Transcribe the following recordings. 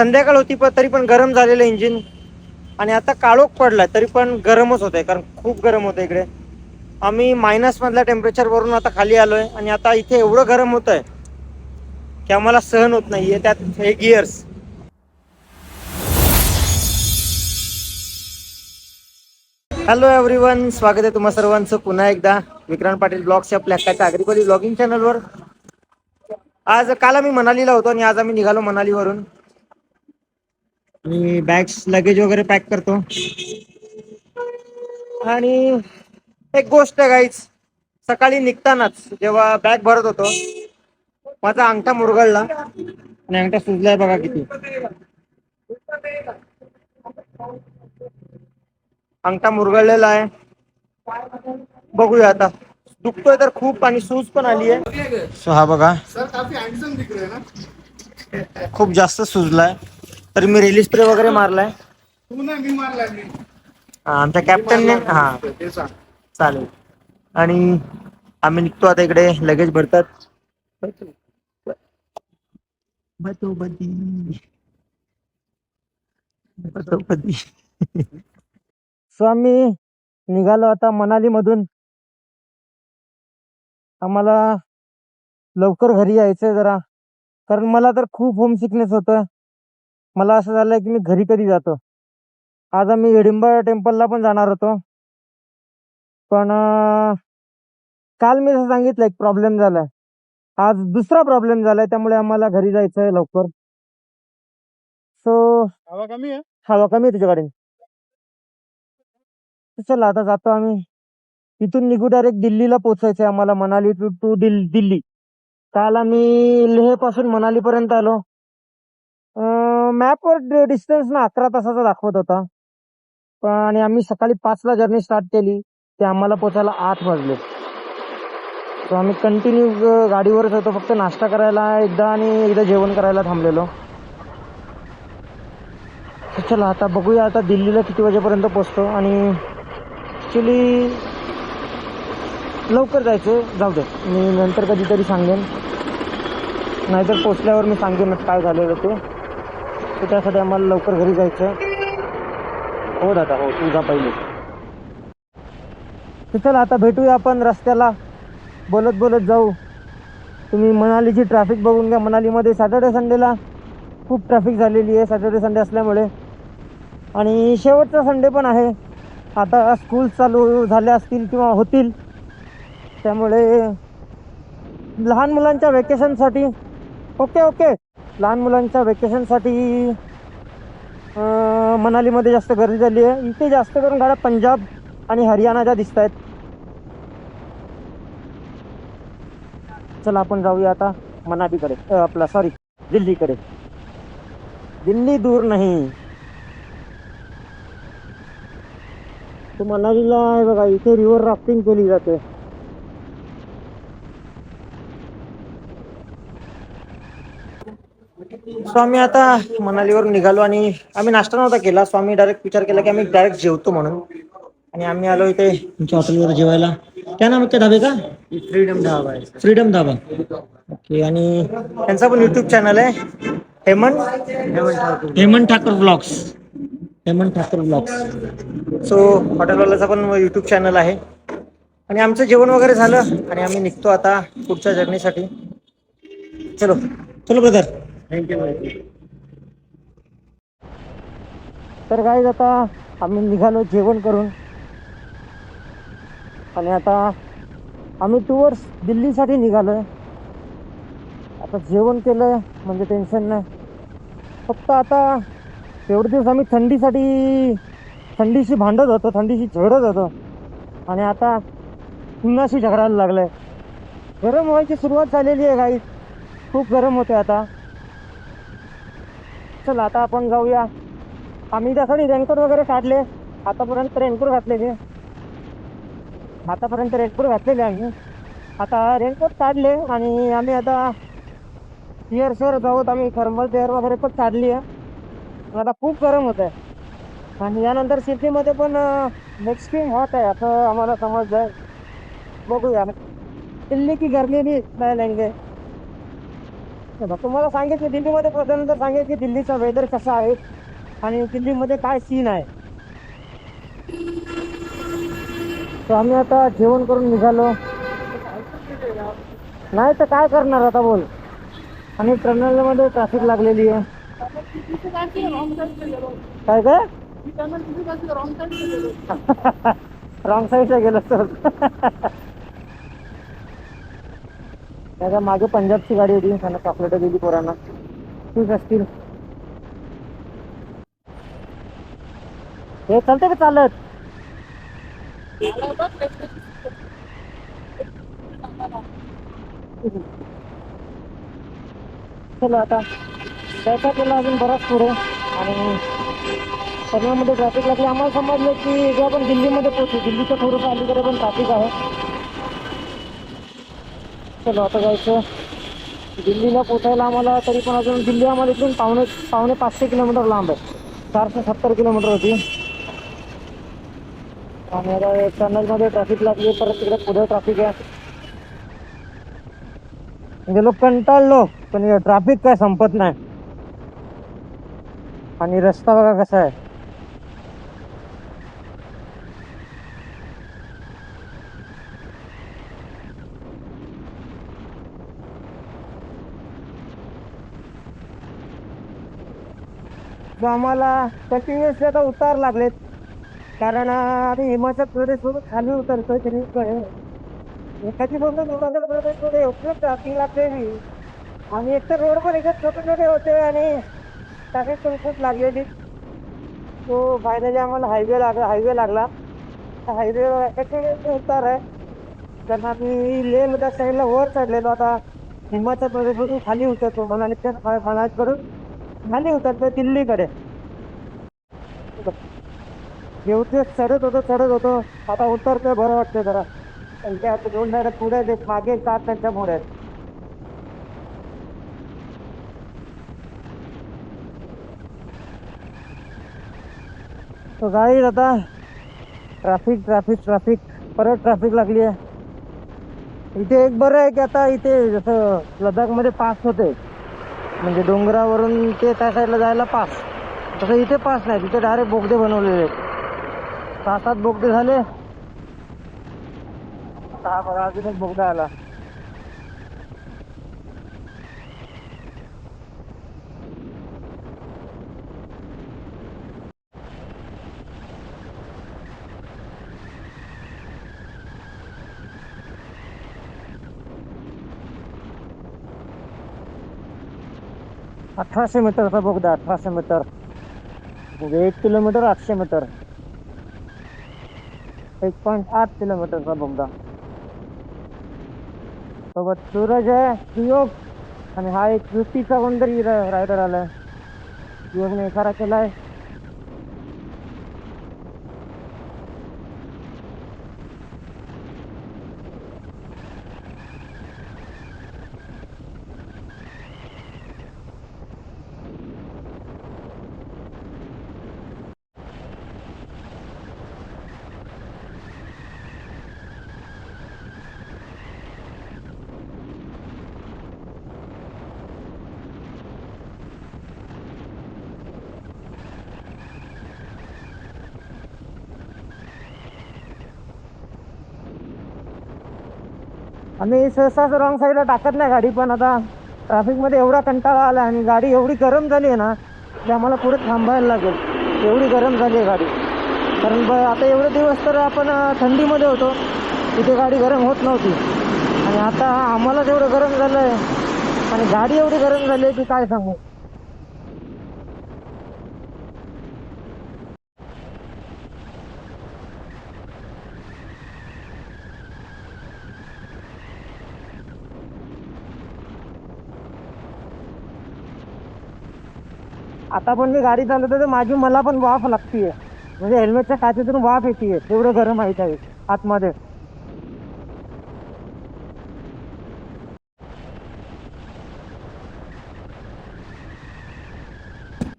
संध्याकाळ होती पण तरी पण गरम झालेलं इंजिन आणि आता काळोख पडलाय तरी पण गरमच होत आहे कारण खूप गरम होतं इकडे. आम्ही मायनसमधल्या टेम्परेचरवरून टेम्परेचर वरून आता खाली आलोय आणि आता इथे एवढं गरम होत आहे की आम्हाला सहन होत नाहीये त्यात हे गिअर्स हॅलो एव्हरीवन स्वागत आहे तुम्हा सर्वांचं पुन्हा एकदा. विक्रांत पाटील ब्लॉग्स या प्लॅकाच्या हक्काच्या अग्रिकोली ब्लॉगिंग चॅनलवर आज काल आम्ही मनालीला होतो आणि आज आम्ही निघालो मनालीवरून. मी बॅग्स लगेज वगैरे पॅक करतो. आणि एक गोष्ट आहे गाईच सकाळी निघतानाच जेव्हा बॅग भरत होतो माझा अंगठा मुरगळला आणि अंगठा सुजलाय बघा किती. अंगठा मुरगळलेला आहे. बघूया आता. दुखतोय तर खूप आणि सूज पण आली आहे. सो हा बघा. सर काफी हँडसम दिख रहे हैं ना? खूप जास्त सुजलाय. तर मी रेली स्प्रे वगैरे मारलाय. तू ना मी मारला मी. हा, आमच्या कॅप्टनने हा. ते सांग. चालेल. आणि आम्ही निघतो आता इकडे लगेज भरतात. सो आम्ही निघालो आता मनाली मधून आम्हाला लवकर घरी यायचंय जरा. कारण मला तर खूप होम सिकनेस होतं. मला असं झालंय की मी घरी कधी जातो. आज आम्ही हिडिंबा टेम्पलला पण जाणार होतो. पण काल मी जसं सांगितलं एक प्रॉब्लेम झालाय. आज दुसरा प्रॉब्लेम झालाय त्यामुळे आम्हाला घरी जायचंय लवकर. सो हवा कमी आहे? हवा कमी आहे तुझ्याकडे. चला आता जातो आम्ही. इथून निघू डायरेक्ट दिल्लीला पोहोचायचंय आम्हाला मनाली टू टू दिल्ली. काल आम्ही लेहपासून मनाली पर्यंत आलो. मॅपवर डिस्टन्स ना अकरा तासाचा दाखवत होता. पण आणि आम्ही सकाळी पाचला जर्नी स्टार्ट केली. ते आम्हाला पोचायला आठ वाजले. तर आम्ही कंटिन्यू गाडीवरच होतो. फक्त नाश्ता करायला एकदा आणि एकदा जेवण करायला थांबलेलो. चला आता बघूया आता दिल्लीला किती वाजेपर्यंत पोचतो. आणि ॲक्च्युली लवकर जायचं. जाऊ दे. मी नंतर कधीतरी सांगेन. नाहीतर पोचल्यावर मी सांगेन काय झालेलं ते. तर त्यासाठी आम्हाला लवकर घरी जायचं. हो दादा हो तू जा पहिले. तर चला आता भेटूया आपण रस्त्याला. बोलत बोलत जाऊ. तुम्ही मनालीची ट्रॅफिक बघून घ्या. मनालीमध्ये सॅटर्डे संडेला खूप ट्रॅफिक झालेली आहे सॅटर्डे संडे असल्यामुळे. आणि शेवटचा संडे पण आहे. आता स्कूल चालू झाल्या असतील किंवा होतील. त्यामुळे लहान मुलांच्या वेकेशनसाठी ओके ओके. लहान मुलांच्या वेकेशनसाठी मनालीमध्ये जास्त गर्दी झाली आहे. इथे जास्त करून गाड्या पंजाब आणि हरियाणाच्या दिसत आहेत चला आपण जाऊया आता मनालीकडे आपला सॉरी दिल्लीकडे. दिल्ली दूर नाही. तो मनालीला आहे बघा इथे रिव्हर राफ्टिंग केली जाते. सो आम्ही आता मनालीवरून निघालो आणि आम्ही नाश्ता नव्हता केला. सो आम्ही डायरेक्ट विचार केला की आम्ही डायरेक्ट जेवतो म्हणून. आणि आम्ही आलो इथे तुमच्या हॉटेलवर जेवायला. क्या नाम आहे धाबे का freedom dhaba freedom dhaba. Okay आणि त्यांचा पण युट्यूब चॅनल आहे. Hemant? Hemant Thakar. Vlogs Hemant Thakar vlogs so हॉटेलवाल्याचा पण युट्यूब चॅनल आहे. आणि आमचं जेवण वगैरे झालं आणि आम्ही निघतो आता पुढच्या जर्नीसाठी चलो. चलो ब्रदर थँक्यू तर काय आता आम्ही निघालो जेवण करून. आणि आता आम्ही टूवर्स दिल्लीसाठी निघालोय. आता जेवण केलं म्हणजे टेन्शन नाही. फक्त आता एवढे दिवस आम्ही थंडीसाठी थंडीशी भांडत होतो थंडीशी झगडत होतो. आणि आता पुन्हाशी झगडायला लागलंय. गरम व्हायची सुरुवात झालेली आहे काही खूप गरम होते आता. चला आता आपण जाऊया. आम्ही त्यासाठी रेनकोट वगैरे काढले. आतापर्यंत रेनकोट घातलेले. आतापर्यंत रेनकोट घातलेले आम्ही. आता रेनकोट काढले आणि आम्ही आता पिअर्सवर जाऊत आम्ही. थर्मल चेअर वगैरे पण काढली आहे. आता खूप गरम होत आहे आणि यानंतर सिटीमध्ये पण एक्स्ट्रीम हॉट आहे. असं आम्हाला समजलं आहे बघूया. दिल्ली की गर्मी नाही लेंगे तुम्हाला सांगितलं दिल्लीमध्ये पोहोचल्यानंतर सांगेल की दिल्लीचा वेदर कसा आहे आणि दिल्लीमध्ये काय सीन आहे. तर आम्ही आता जेवण करून निघालो. नाही तर काय करणार आता बोल. आणि टर्मिनलमध्ये ट्रॅफिक लागलेली आहे. काय काय रॉंग साईडला गेलो. नाही का मागे पंजाबची गाडी होती त्यांना चॉकलेट दिली पोरांना. ठीक असतील हे चालते का चालत? चलो आता. जायचा केला अजून बराच पुढे. आणि पुण्यामध्ये ट्रॅफिक लागली. आम्हाला समजलं की जेव्हा आपण दिल्लीमध्ये पोहोचू दिल्लीच्या थोडंसं अलीकडे पण ट्रॅफिक आहे. चलो आता जायचं. दिल्लीला पोचायला आम्हाला तरी पण अजून दिल्ली आम्हाला इथून पावणे पावणे पाचशे किलोमीटर लांब आहे. चारशे सत्तर किलोमीटर होती. आणि आता टर्नलमध्ये ट्रॅफिक लागली परत तिकडे पुढे ट्रॅफिक आहे. म्हणजे गेलो कंटाळलो पण ट्रॅफिक काय संपत नाही. आणि रस्ता बघा कसा आहे. जो आम्हाला कंटिन्युअसली आता उतार लागलेत. कारण आम्ही हिमाचल प्रदेश खाली उतरतोय तरी कळेल एखादी बघून हिमाचल प्रदेशमध्ये एवढं ट्रॅकिंग लागते आणि एक तर रोड पण एकच छोटे छोटे होते आणि ट्रॅफिक पण खूप लागलेली. तो फायनली आम्हाला हायवे लागला. हायवे लागला हायवेवर हायवे उतार आहे. कारण आम्ही लेह लडाख साईडला वर चढलेलो. आता हिमाचल प्रदेशमधून खाली उतरतो मनालीच्या करून खाली उतरतो दिल्लीकडे जेवढे चढत होतो चढत होतो. आता उतरतोय बरं वाटतंय जरा. त्यांच्या आता दोन डायरेक्ट पुढे मागे सात त्यांच्या पुढे. आहेत तो गाडी आता. Traffic traffic traffic. परत ट्रॅफिक लागली आहे इथे एक बरं आहे की आता इथे जसं लडाखमध्ये पास होते. म्हणजे डोंगरावरून ते त्या साईडला जायला पास. तसं इथे पास नाही तिथे डायरेक्ट बोगदे बनवलेले आहेत. सहा सात बोगदे झाले. सहा बारा अजून एक बोगदा आला. अठराशे मीटरचा बोगदा अठराशे मीटर. एक किलोमीटर आठशे मीटर. एक पॉईंट आठ किलोमीटरचा बोगदा. सोबत सूरज आहे सुयोग. आणि हा एक युतीचा कोणतरी रायडर आलाय. युगने इशारा केलाय. आम्ही सहसा रॉंग साईडला टाकत नाही गाडी पण आता ट्रॅफिकमध्ये एवढा कंटाळा आला आणि गाडी एवढी गरम झाली आहे ना की आम्हाला पुढे थांबायला लागेल. एवढी गरम झाली आहे गाडी. कारण ब आता एवढे दिवस तर आपण थंडीमध्ये होतो तिथे गाडी गरम होत नव्हती. आणि आता आम्हालाच एवढं गरम झालं आहे आणि गाडी एवढी गरम झाली आहे की काय सांगू? आता पण मी गाडी चालवतो तर माझी मला पण वाफ लागतीये. म्हणजे हेल्मेटच्या काचेतून वाफ येते तेवढं गरम माहीत आहे आतमध्ये.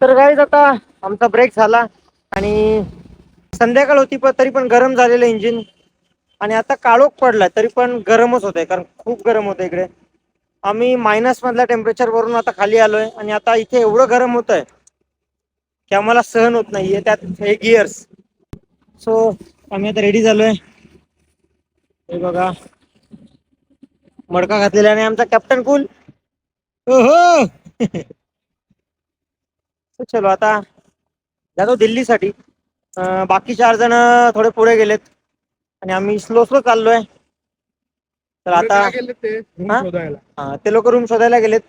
तर गाईज आता आमचा ब्रेक झाला आणि संध्याकाळ होती पण तरी पण गरम झालेलं इंजिन आणि आता काळोख पडला तरी पण गरमच होत आहे कारण खूप गरम होतं इकडे. आम्ही मायनस मधल्या टेम्परेचर वरून आता खाली आलोय आणि आता इथे एवढं गरम होत आहे की आम्हाला सहन होत नाहीये त्यात हे गिअर्स सो आम्ही आता रेडी झालोय. हे बघा. मडका घातलेला आणि आमचा कॅप्टन कूल ओहो! So, चलो आता जातो दिल्लीसाठी. बाकी चार जण थोडे पुढे गेलेत. आणि आम्ही स्लो स्लो चाललोय. तर आता ते? room हा? शोधायला. हा, ते लोक रूम शोधायला गेलेत.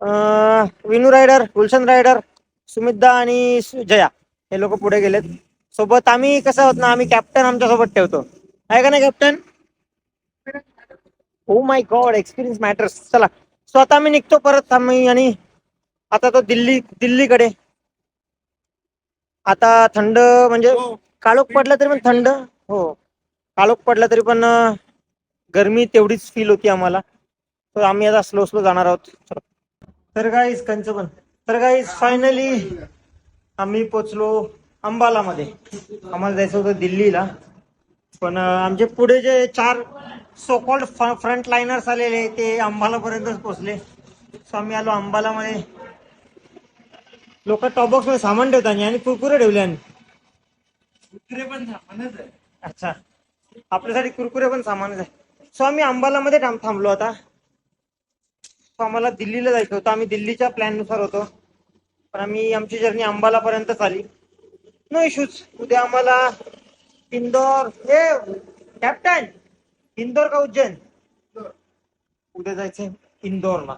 Um, Vinu rider Gulshan rider सुमितदा आणि जया हे लोक पुढे गेलेत. सोबत आम्ही कसं होत ना आम्ही कॅप्टन आमच्यासोबत ठेवतो. आहे का नाही captain oh my god experience matters चला सो आता आम्ही निघतो परत आम्ही आणि आता तो दिल्ली दिल्लीकडे. आता थंड म्हणजे हो. काळोख पडला तरी पण थंड. हो. काळोख पडला तरी पण गरमी तेवढीच फील होती आम्हाला. तर आम्ही आता स्लो स्लो जाणार आहोत. तर गाईज कंच पण तर गाईज फायनली आम्ही पोचलो अंबालामध्ये. आम्हाला जायचं होतं दिल्लीला. पण आमचे पुढे जे चार सोकॉल्ड फ्रंट लाईनर्स आलेले ते अंबाला पर्यंतच पोहोचले सो आम्ही आलो अंबालामध्ये. लोक टॉबॉक्समध्ये सामान ठेवतात आणि कुरकुरे ठेवले आणि. अच्छा. आपल्यासाठी कुरकुरे पण सामानच आहे. सो आम्ही अंबालामध्ये थांब- थांबलो आता. आम्हाला दिल्लीला जायचं होतं. आम्ही दिल्लीच्या प्लॅननुसार होतो. पण आम्ही आमची जर्नी अंबाला पर्यंत नो इश्यूज उद्या आम्हाला इंदोर हे कॅप्टन इंदोर का उज्जैन? उद्या जायचंय इंदोरला.